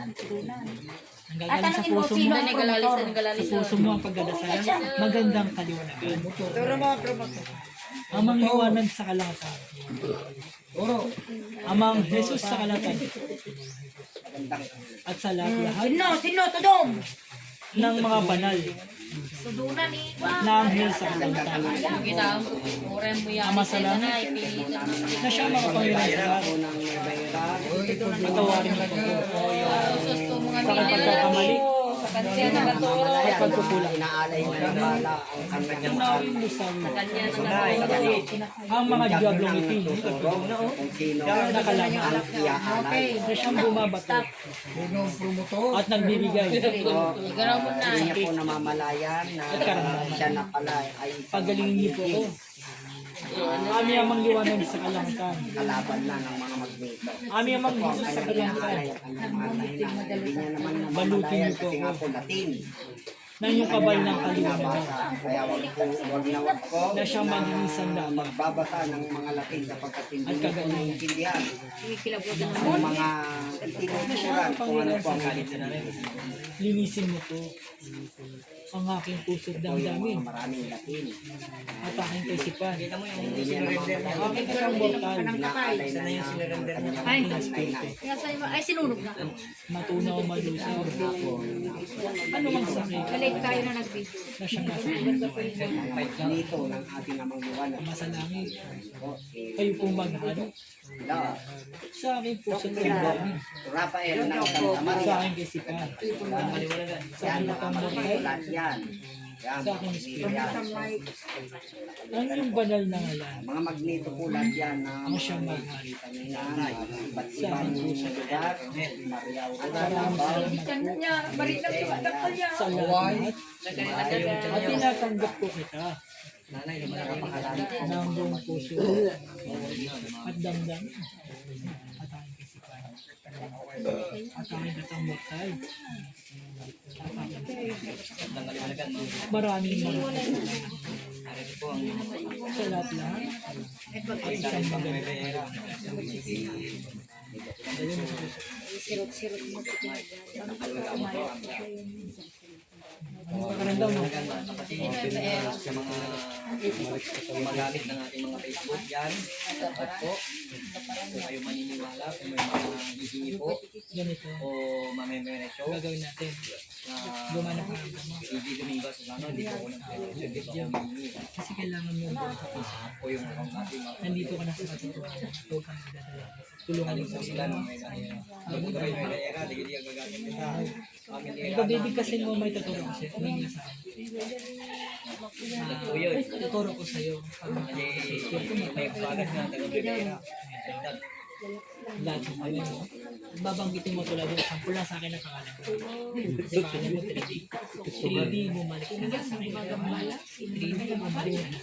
Ang gagaling sa puso mo, Sino nagalalis na sa nagalalis puso mo ang pagdadasal, magandang kaliwanagan. Amang liwanag sa kalakasan. Amang Jesus sa kalatan. At sa lahat-lahat Sino? Sino? Tudong! ng mga banal Tudunan ni na anghel sa kalangatan. Kita mo, oren mo yan. Ama sa langit, na, mo. na siya ang makapangyarihan sa lahat. Patawarin mo po Sus to mga sa pagkakamali Sa kanya na at pagkukulang. Inaalay mo ng bala ang kanyang mo sa Kanya na ang mga diablong itin kung sino na ang iaalay. na siyang bumabato at nagbibigay na. Hindi niya po namamalayan na siya na pala ay Pagalingin niyo po ako. Ami amang liwanag sa kalangkan. kalaban na ng mga magnito. Ami amang Ang Jesus sa na hindi niya naman Balutin namamalayan niyo po kasi nga po Latin. Na yung kabal ng kaliwanagan. Kaya wag po, wag na wag po Na siyang magiging sandata. magbabasa ng mga Latin sapagkat hindi kagalingan. naiintindihan ang mga itinuturan kung ano po ang Linisin mo po ang aking puso't yung damdamin maraming Latin. at aking kaisipan. Niya Ang aking mortal inaalay na niya ang kanyang Ay. Kaya sa'yo, ay sinunog na. matunaw malusaw. Ano mang sakit Balik tayo na nag-video. na siyang nasa Nito ng ating amang liwanag. Ama sa langit. Po, eh, Kayo po maghalo sa aking puso't damdamin. Rafael ng Santa Sa Maria. aking kaisipan. Sa aking lahat yan. Yan, Sa aking espiritu. yan. Ang iyong banal na ngalan. Mga magnito po lahat yan na Ang siyang mga mahal. kanina, iba't ibang lugar, Aurora, Maraming salamat po sa lahat. At tinatanggap ko kita. Ng buong puso at damdam. at aking Maraming maraming sa lahat-lahat at isang maganda. Sirot-sirot mo po dyan. Anong pakaramdam mo? magamit ng ating mga Facebook yan. At po, kung kayo maniniwala, kung may mga hihingi po Ganito. o mamemeresyo Gagawin natin. na Gumana pa Kasi kailangan mo yung Nandito ka na sa katotohanan. Huwag kang magdadala. Tulungan mo sa sila. Ang nila, pabibigkasin mo may tuturo ko sa'yo. Na sa akin. Tuturo ko sa'yo. Ang Kasi may bagat na taga-pera. Lahat ng mga mo. Babanggitin mo tulad yung sample lang sa akin ang pangalan ko. Sa pangalan mo 3D. 3D bumalik na sa akin. 3D bumalik na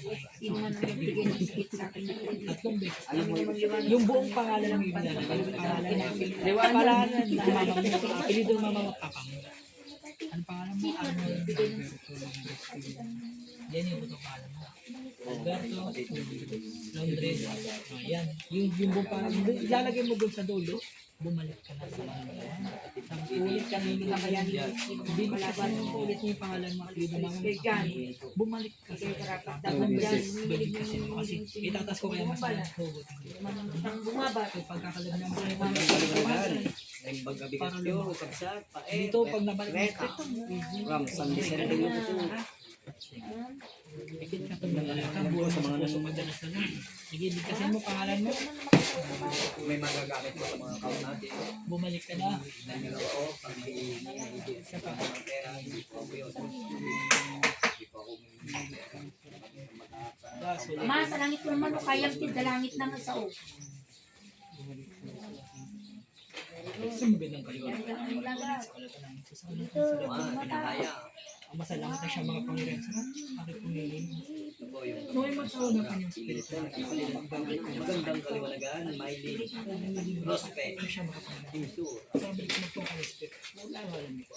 sa akin. Tatlong beses. Yung buong pangalan ng ilalagay. Yung pangalan na pangalan na mama mo. Apelido ng mama mo at papa mo. Ano pangalan mo? Ano? Yan yung buong pangalan mo. Alberto, Londres, ayan. Yung, yung buong pangalan, mo, ilalagay mo doon sa dulo, bumalik ka na sa mga Tapos ulit ka na yung kaya hindi mo kasi ulit mo yung pangalan mo. Yun ang mga bumalik ka sa beses balik kasi mo kasi itatas ko kaya mas hugot so pagkakalab na mga At pure, kabsat, pae. dito pag nabalik mo ito Ram San Vicente yung po. ikit ka pag nabalik ka buo sa mga nasa madalas na lang sige di kasi mo pangalan mo May magagamit mo sa mga account natin. bumalik ka na Dahil ako, pag may hindi sa ng pera, hindi po ako yun. Hindi po ako Ma, sa langit ko naman, o kaya sa langit na nga sa o. kalatan ng mga tinahaya. Ang masalamat na siya mga pangyarihan sa aking pumili. Ito po yung Noy matao na kanyang spirito. magandang kaliwanagan, Miley, Prospect, Ano siya makapangyarihan? Timsur. Sabi ko mo po ang respect. Wala alam niyo po.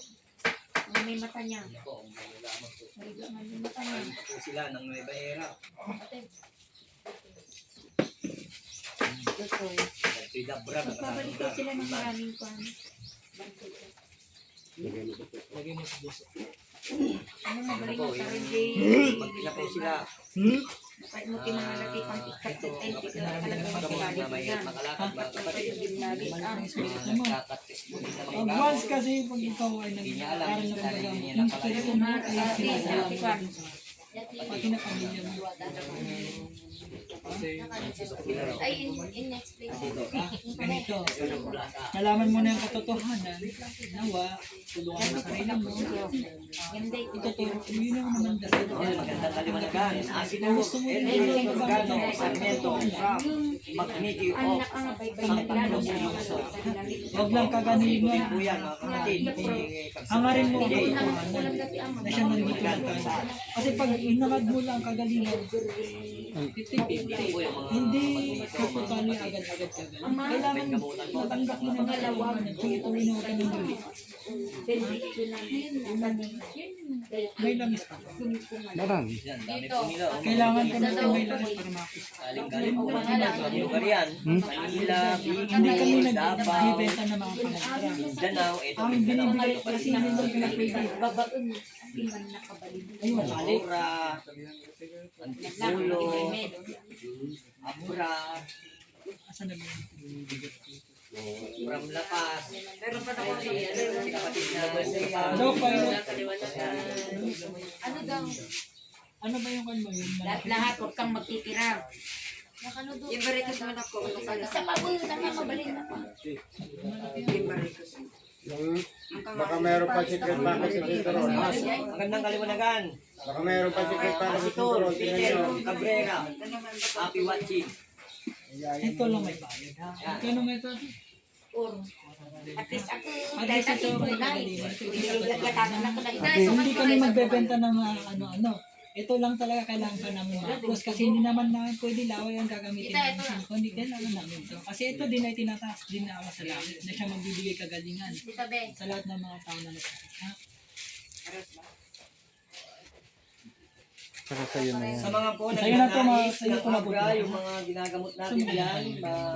Ang may mata niya. Ano po, ang malalaman po. May mata niya. Po sila ng Nueva Era. Ito. At si Dabra, Babalik ko sila ng maraming kwan. Lagay mo sa puso. Ano magaling mo sa yung- rin Pag pila po sila, Kahit mo kinangalaki pang ikat ito, ay talaga pag mga na Gimnalis ang mga nagkakatis po din sa may Pag bago. once kasi pag ikaw ay alam, nag-aaral napalayo. spirit mo ay Sa pati na pamilya mo. Kasi, Ay, in, in next place. ah, ganito. Nalaman mo na yung katotohanan, nawa, tulungan mo sa sarili mo. Ito. Ituturo, yun ang naman dasal. Magandang kaliwanagan. Asin Kung gusto mo Nido Organo, Sarmiento, from Magnity Ang of lalo Cruz, sa Luzon. Huwag lang kaganin mo. Yan, mga kapatid. Hangarin mo ang Hindi. katotohanan na siya nandito. Kasi pag inangad mo lang ang kagalingan, hindi totally agad-agad ka galing. Kailangan matanggap mo ng kalawanan kung ituloy na ka ng galing. May lamis pa. Nila. oh. Kailangan ka na may lamis para makis. Galing-galing po sa mga lugar yan. Manila, Hindi kami nagbibenta ng mga pangalitra. Danao, ito Ang binibigay kasi namin doon kaya pwede. babaon. Di man nakabalik. Ay, na yun? From La Paz. Meron pa ako si si kapatid na Joke pa yun. Ano daw? Ano ba yung kan mo yun? Lahat, lahat, huwag kang magtitira. Barikas mo na ko. Sa pabul na nga, mabalin na pa. Baka mayroon pa secret package sa Cinturon. Magandang kaliwanagan. Baka mayroon pa secret package sa. Tingnan Peter. Cabrera. Happy watching. Ito lang may bayad ha. Kano may ito? Or, at least ako, At dahil least sa ito. Hindi kami magbebenta ng ano-ano. Ito lang talaga kailangan pa namin ma-close kasi hindi naman namin pwede laway ang gagamitin Ito, namin. Kundi kailangan namin ito. Kasi ito din ay tinataas din na sa langit na siya magbibigay kagalingan sa lahat ng mga tao na nasakit. Ha? Sa mga po Sa'yo na to, mga- sa'yo ko na po. yung mga ginagamot natin yan, ma-